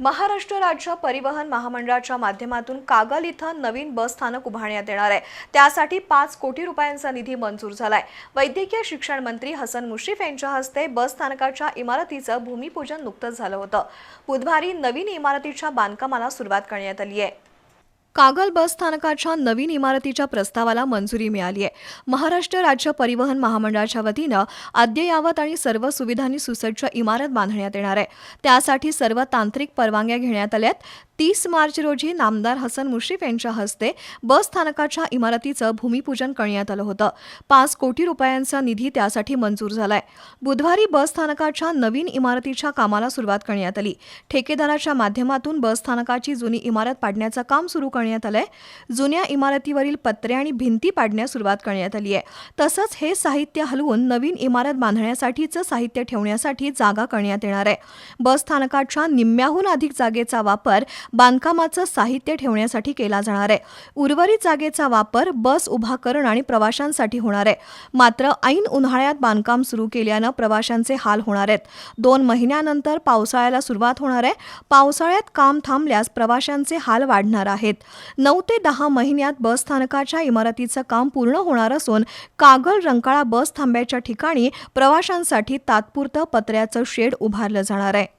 महाराष्ट्र राज्य परिवहन महामंडळाच्या माध्यमातून कागल इथं नवीन बस स्थानक उभारण्यात येणार आहे. त्यासाठी पाच कोटी रुपयांचा निधी मंजूर झालाय. वैद्यकीय शिक्षण मंत्री हसन मुश्रीफ यांच्या हस्ते बस स्थानकाच्या इमारतीचं भूमिपूजन नुकतंच झालं होतं. बुधवारी नवीन इमारतीच्या बांधकामाला सुरुवात करण्यात आली आहे. कागल बस स्थानकाच्या नवीन इमारतीच्या प्रस्तावाला मंजुरी मिळाली आहे. महाराष्ट्र राज्य परिवहन महामंडळाच्या वतीनं अद्ययावत आणि सर्व सुविधांनी सुसज्ज इमारत बांधण्यात येणार आहे. त्यासाठी सर्व तांत्रिक परवानग्या घेण्यात आल्यात तीस मार्च रोजी नामदार हसन मुश्रीफ यांच्या हस्ते बस स्थानकाच्या इमारतीचं भूमिपूजन करण्यात आलं होतं. पाच कोटी रुपयांचा निधी त्यासाठी मंजूर झालाय. बुधवारी बस स्थानकाच्या नवीन इमारतीच्या कामाला सुरुवात करण्यात आली. ठेकेदाराच्या माध्यमातून बस स्थानकाची जुनी इमारत पाडण्याचं काम सुरू करण्यात आलंय. जुन्या इमारतीवरील पत्रे आणि भिंती पाडण्यास सुरुवात करण्यात आली आहे. तसंच हे साहित्य हलवून नवीन इमारत बांधण्यासाठीचं साहित्य ठेवण्यासाठी जागा करण्यात येणार आहे. बस स्थानकाच्या निम्म्याहून अधिक जागेचा वापर बांधकामाचं साहित्य ठेवण्यासाठी केला जाणार आहे. उर्वरित जागेचा वापर बस उभा करणं आणि प्रवाशांसाठी होणार आहे. मात्र ऐन उन्हाळ्यात बांधकाम सुरू केल्यानं प्रवाशांचे हाल होणार आहेत. दोन महिन्यानंतर पावसाळ्याला सुरुवात होणार आहे. पावसाळ्यात काम थांबल्यास प्रवाशांचे हाल वाढणार आहेत. नऊ ते दहा महिन्यात बस स्थानकाच्या इमारतीचं काम पूर्ण होणार असून कागल रंकाळा बस थांब्याच्या ठिकाणी प्रवाशांसाठी तात्पुरतं पत्र्याचं शेड उभारलं जाणार आहे.